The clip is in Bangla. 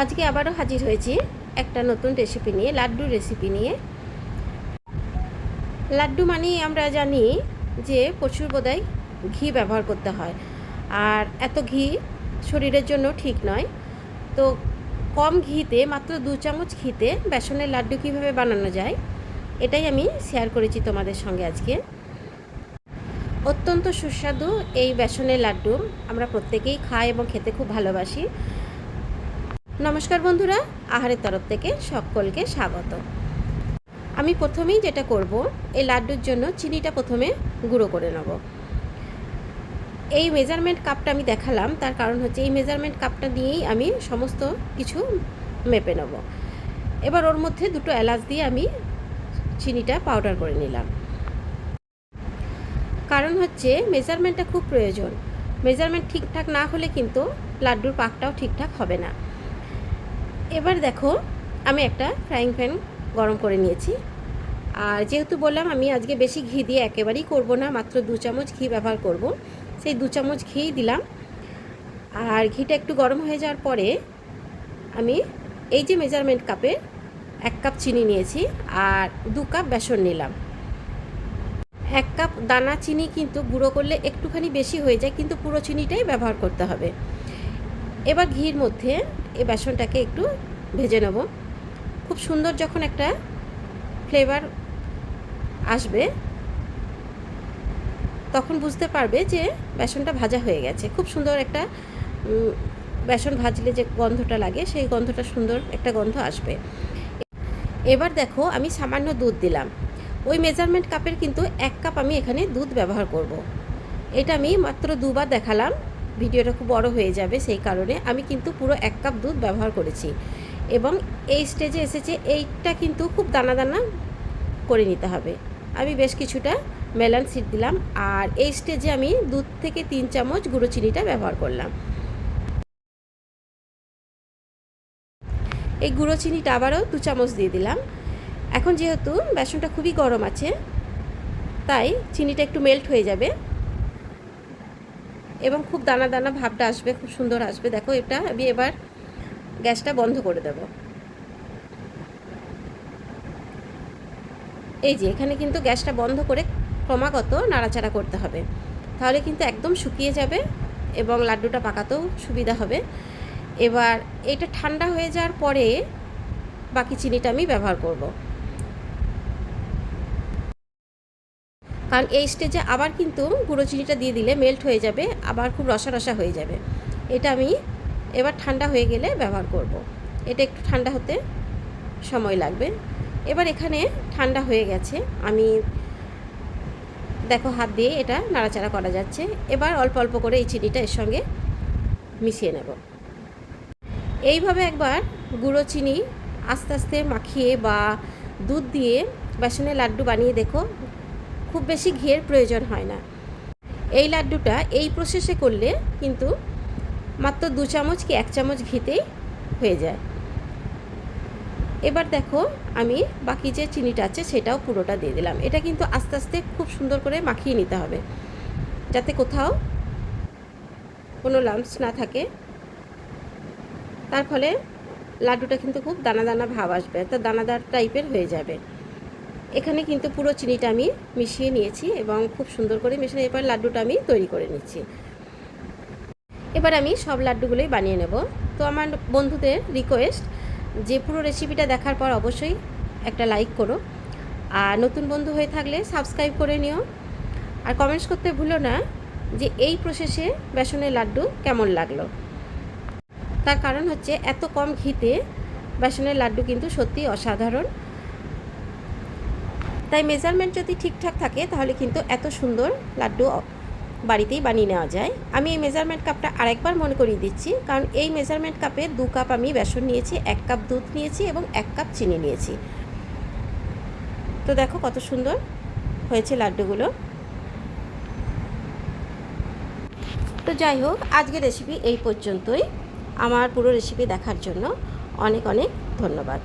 আজকে আবারও হাজির হয়েছি একটা নতুন রেসিপি নিয়ে লাড্ডু রেসিপি নিয়ে। লাড্ডু মানেই আমরা জানি যে প্রচুর বোধহয় ঘি ব্যবহার করতে হয়। আর এত ঘি শরীরের জন্য ঠিক নয়। তো কম ঘিতে, মাত্র দু চামচ ঘিতে বেসনের লাড্ডু কীভাবে বানানো যায়, এটাই আমি শেয়ার করেছি তোমাদের সঙ্গে আজকে। অত্যন্ত সুস্বাদু এই বেসনের লাড্ডু আমরা প্রত্যেকেই খাই এবং খেতে খুব ভালোবাসি। নমস্কার বন্ধুরা, আহারের তরফ থেকে সকলকে স্বাগত। আমি প্রথমেই যেটা করব, এই লাড্ডুর জন্য চিনিটা প্রথমে গুঁড়ো করে নেব। এই মেজারমেন্ট কাপটা আমি দেখালাম, তার কারণ হচ্ছে এই মেজারমেন্ট কাপটা দিয়েই আমি সমস্ত কিছু মেপে নেব। এবার ওর মধ্যে দুটো এলাচ দিয়ে আমি চিনিটা পাউডার করে নিলাম। কারণ হচ্ছে মেজারমেন্টটা খুব প্রয়োজন। মেজারমেন্ট ঠিকঠাক না হলে কিন্তু লাড্ডুর পাকটাও ঠিকঠাক হবে না। এবার দেখো, আমি একটা ফ্রাইং প্যান গরম করে নিয়েছি। আর যেহেতু বললাম আমি আজকে বেশি ঘি দিয়ে একেবারেই করব না, মাত্র দু চামচ ঘি ব্যবহার করব। সেই দু চামচ ঘি দিলাম। আর ঘিটা একটু গরম হয়ে যাওয়ার পরে আমি এই যে মেজারমেন্ট কাপে এক কাপ চিনি নিয়েছি আর দু কাপ বেসন নিলাম। এক কাপ দানা চিনি কিন্তু গুঁড়ো করলে একটুখানি বেশি হয়ে যায়, কিন্তু পুরো চিনিটাই ব্যবহার করতে হবে। এবার ঘির মধ্যে এই বেসনটাকে একটু ভেজে নেব। খুব সুন্দর যখন একটা ফ্লেভার আসবে, তখন বুঝতে পারবে যে বেসনটা ভাজা হয়ে গেছে। খুব সুন্দর একটা বেসন ভাজলে যে গন্ধটা লাগে, সেই গন্ধটা সুন্দর একটা গন্ধ আসবে। এবার দেখো, আমি সামান্য দুধ দিলাম। ওই মেজারমেন্ট কাপের কিন্তু এক কাপ আমি এখানে দুধ ব্যবহার করব। এটা আমি মাত্র দুবার দেখালাম। ভিডিওটা খুব বড় হয়ে যাবে সেই কারণে। আমি কিন্তু পুরো এক কাপ দুধ ব্যবহার করেছি। এবং এই স্টেজে এসেছে, এইটা কিন্তু খুব দানা দানা করে নিতে হবে। আমি বেশ কিছুটা মেলান সিড দিলাম আর এই স্টেজে আমি দুধ থেকে তিন চামচ গুঁড়ো চিনিটা ব্যবহার করলাম। এই গুঁড়ো চিনিটা আবারও দু চামচ দিয়ে দিলাম। এখন যেহেতু বেসনটা খুবই গরম আছে, তাই চিনিটা একটু মেল্ট হয়ে যাবে। এবং খুব দানা দানা ভাবটা আসবে, খুব সুন্দর আসবে। দেখো এটা আমি এবার গ্যাসটা বন্ধ করে দেব। এই যে, এখানে কিন্তু গ্যাসটা বন্ধ করে ক্রমাগত নাড়াচাড়া করতে হবে। তাহলে কিন্তু একদম শুকিয়ে যাবে এবং লাড্ডুটা পাকাতেও সুবিধা হবে। এবার এটা ঠান্ডা হয়ে যাওয়ার পরে বাকি চিনিটা আমি ব্যবহার করব। কারণ এই স্টেজে আবার কিন্তু গুঁড়ো চিনিটা দিয়ে দিলে মেল্ট হয়ে যাবে, আবার খুব রসা রসা হয়ে যাবে। এটা আমি এবার ঠান্ডা হয়ে গেলে ব্যবহার করব। এটা একটু ঠান্ডা হতে সময় লাগবে। এবার এখানে ঠান্ডা হয়ে গেছে। আমি দেখো হাত দিয়ে এটা নাড়াচাড়া করা যাচ্ছে। এবার অল্প অল্প করে এই চিনিটা এর সঙ্গে মিশিয়ে নেব। এইভাবে একবার গুঁড়ো চিনি আস্তে আস্তে মাখিয়ে বা দুধ দিয়ে বেসনের লাড্ডু বানিয়ে দেখো, খুব বেশি ঘিয়ের প্রয়োজন হয় না। এই লাড্ডুটা এই প্রসেসে করলে কিন্তু মাত্র দু চামচ কি এক চামচ ঘিতেই হয়ে যায়। এবার দেখো আমি বাকি যে চিনিটা আছে সেটাও পুরোটা দিয়ে দিলাম। এটা কিন্তু আস্তে আস্তে খুব সুন্দর করে মাখিয়ে নিতে হবে। যাতে কোথাও কোনো লাম্পস না থাকে। তার ফলে লাড্ডুটা কিন্তু খুব দানা দানা ভাব আসবে অর্থাৎ দানাদার টাইপের হয়ে যাবে। এখানে কিন্তু পুরো চিনিটা আমি মিশিয়ে নিয়েছি এবং খুব সুন্দর করে মিশিয়ে এবার লাড্ডুটা আমি তৈরি করে নিচ্ছি। এবার আমি সব লাড্ডুগুলোই বানিয়ে নেব। তো আমার বন্ধুদের রিকোয়েস্ট যে পুরো রেসিপিটা দেখার পর অবশ্যই একটা লাইক করো। আর নতুন বন্ধু হয়ে থাকলে সাবস্ক্রাইব করে নিও। আর কমেন্টস করতে ভুলো না যে এই প্রসেসে বেসনের লাড্ডু কেমন লাগল। তার কারণ হচ্ছে এত কম ঘিতে বেসনের লাড্ডু কিন্তু সত্যি অসাধারণ। তাই মেজারমেন্ট যদি ঠিকঠাক থাকে তাহলে কিন্তু এত সুন্দর লাড্ডু বাড়িতেই বানিয়ে নেওয়া যায়। আমি এই মেজারমেন্ট কাপটা আরেকবার মনে করিয়ে দিচ্ছি, কারণ এই মেজারমেন্ট কাপে দু কাপ আমি বেসন নিয়েছি, এক কাপ দুধ নিয়েছি এবং এক কাপ চিনি নিয়েছি। তো দেখো কত সুন্দর হয়েছে লাড্ডুগুলো। তো যাই হোক, আজকের রেসিপি এই পর্যন্তই। আমার পুরো রেসিপি দেখার জন্য অনেক অনেক ধন্যবাদ।